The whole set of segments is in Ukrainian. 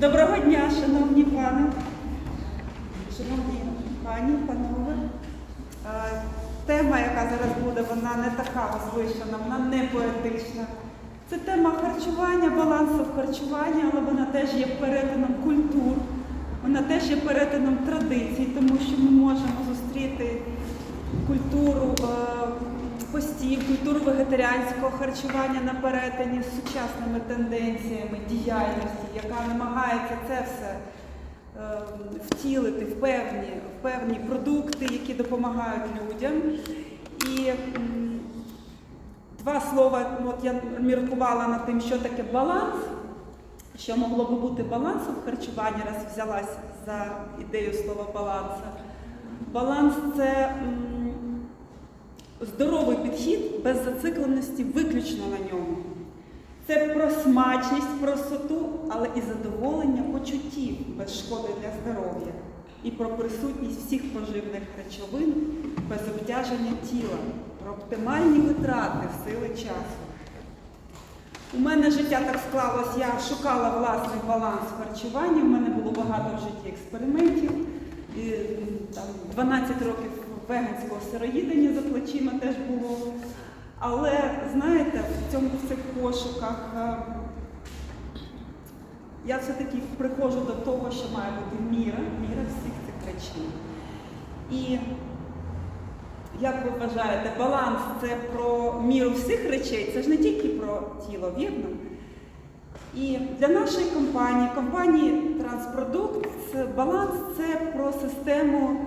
Доброго дня, шановні пани, шановні пані, панове. Тема, яка зараз буде, вона не така возвишена, вона не поетична. Це тема харчування, балансу в харчуванні, але вона теж є перетином культур, вона теж є перетином традицій, тому що ми можемо зустріти культуру е, постів, культуру вегетаріанського харчування на перетині з сучасними тенденціями діяльності, яка намагається це все е, втілити в певні, в певні продукти, які допомагають людям. І два слова, от я міркувала над тим, що таке баланс. Що могло би бути балансом в харчуванні, раз взялась за ідею слова балансу. Баланс це здоровий підхід без зацикленості виключно на ньому. Це про смачність, простоту, але і задоволення почуттів без шкоди для здоров'я. І про присутність всіх поживних речовин без обтяження тіла, про оптимальні витрати сили часу. У мене життя так склалось, я шукала власний баланс в харчуванні, у мене було багато в житті експериментів. І, там, 12 років веганського сироїдення за плечима теж було. Але знаєте, в цьому в цих пошуках е, я все-таки приходжу до того, що має бути міра, міра всіх цих речей. І як ви вважаєте, баланс це про міру всіх речей, це ж не тільки про тіло, вірно? І для нашої компанії, компанії Транспродукт, баланс це про систему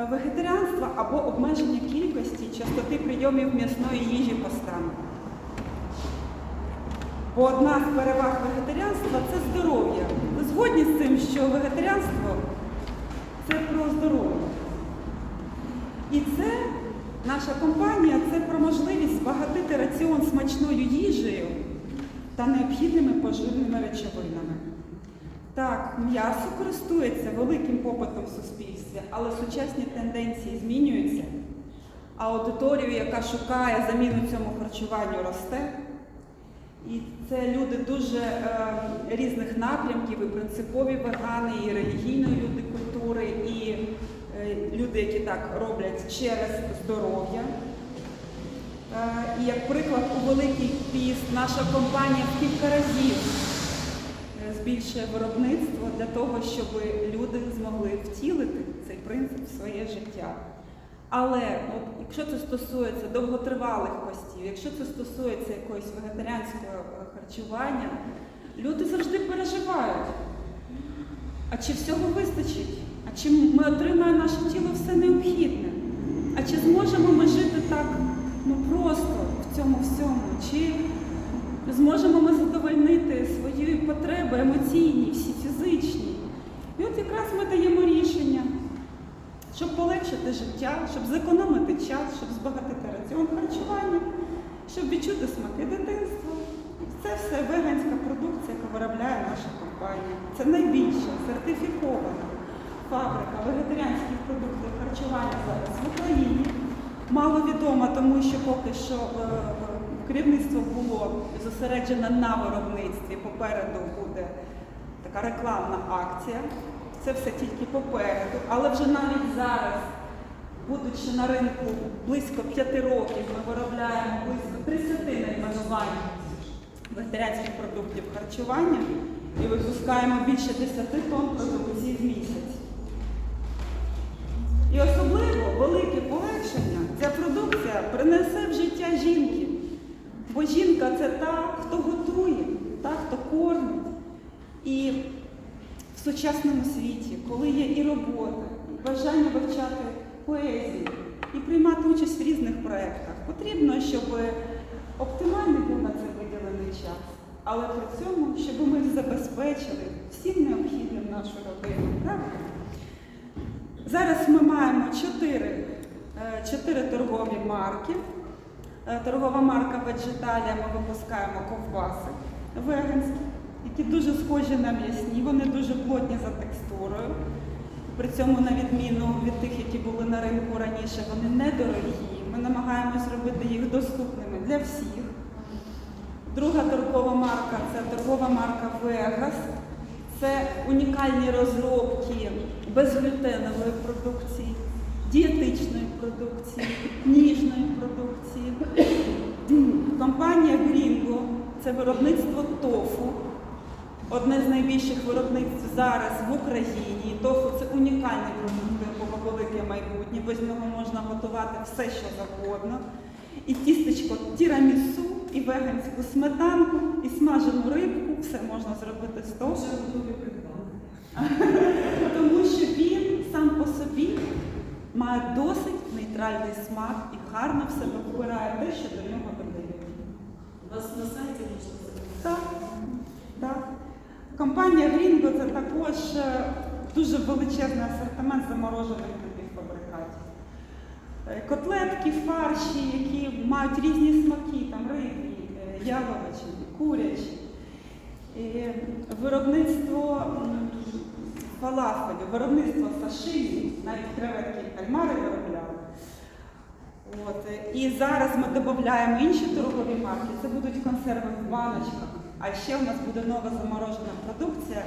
вегетаріанства або обмеження кількості частоти прийомів м'ясної їжі по стану. Бо одна з переваг вегетаріанства це здоров'я. Згодні з цим, що вегетаріанство це про здоров'я. І це наша компанія це про можливість збагатити раціон смачною їжею та необхідними поживними речовинами. Так, м'ясо користується великим попитом в суспільстві, але сучасні тенденції змінюються. А аудиторію, яка шукає заміну цьому харчуванню, росте. І це люди дуже е, різних напрямків, і принципові вегани, і релігійної люди культури, і е, люди, які так роблять через здоров'я. Е, і як приклад, у Великий Піст наша компанія кілька разів збільшує виробництво для того, щоб люди змогли втілити цей принцип в своє життя. Але от, якщо це стосується довготривалих постів, якщо це стосується якогось вегетаріанського е, харчування, люди завжди переживають. А чи всього вистачить? А чи ми отримаємо наше тіло все необхідне? А чи зможемо ми жити так ну, просто в цьому всьому? Чи зможемо ми задовольнити свої потреби емоційні, всі фізичні? І от якраз ми даємо рішення щоб полегшити життя, щоб зекономити час, щоб збагатити раціон харчування, щоб відчути смаки дитинства. Це все веганська продукція, яка виробляє наша компанія. Це найбільша сертифікована фабрика вегетаріанських продуктів харчування зараз в Україні. Мало відомо, тому що поки що е, керівництво було зосереджено на виробництві. Попереду буде така рекламна акція. Це все тільки попереду. Але вже навіть зараз, будучи на ринку близько 5 років, ми виробляємо близько 30 найменувань вегетаріанських продуктів харчування і випускаємо більше 10 тонн продукції в місяць. І особливо велике полегшення ця продукція принесе в життя жінки. Бо жінка це та, хто готує, та, хто кормить. І в сучасному світі, коли є і робота, і бажання вивчати поезію, і приймати участь в різних проєктах, потрібно, щоб оптимальний був на це виділений час. Але при цьому, щоб ми забезпечили всім необхідним нашу родину. Правда? Зараз ми маємо чотири, е, торгові марки. Е, Торгова марка Vegetаlia, ми випускаємо ковбаси веганські, які дуже схожі на м'ясні, вони дуже плотні за текстурою. При цьому, на відміну від тих, які були на ринку раніше, вони недорогі. Ми намагаємось робити їх доступними для всіх. Друга торгова марка це торгова марка Vegas. Це унікальні розробки безглютенової продукції, продукції, ніжної продукції. Компанія Gringo – це виробництво тофу. Одне з найбільших виробництв зараз в Україні. Тофу це унікальний продукт, велике майбутнє. Без нього можна готувати все, що завгодно. І тістечко тірамісу, і веганську сметанку, і смажену рибку. Все можна зробити з тофу. Тому що він сам по собі має досить нейтральний смак і гарно в себе вбирає те, що до нього додають. У вас на сайті можна? Так, так. Компанія Грінго це також е, дуже величезний асортимент заморожених напівфабрикатів. Е, Котлетки, фарші, які мають різні смаки, там рибні, е, яловичі, курячі. І виробництво фалафелю, виробництво сашимі, навіть креветки і кальмари виробляли. От. е, І зараз ми додаємо інші торгові марки. Це будуть консерви в баночках. А ще у нас буде нова заморожена продукція.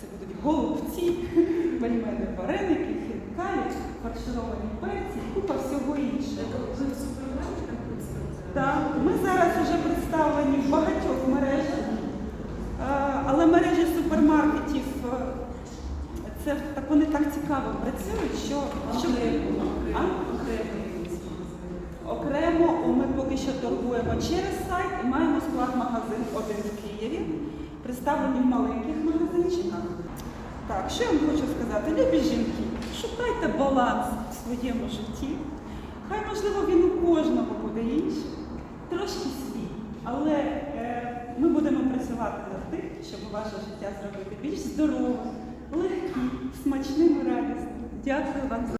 Це будуть голубці, пельмени вареники, хінкалі, фаршировані перці, купа всього іншого. Так, ми зараз вже представлені в багатьох мережах, Е, але мережі супермаркетів е, це так вони так цікаво працюють, що, що А? Що торгуємо через сайт і маємо склад-магазин один в Києві, представлені в маленьких магазинчиках. Так, що я вам хочу сказати, любі жінки, шукайте баланс в своєму житті. Хай, можливо, він у кожного буде інший, трошки свій. Але е, ми будемо працювати над тим, щоб ваше життя зробити більш здоровим, легким, смачним і радісним. Дякую вам за.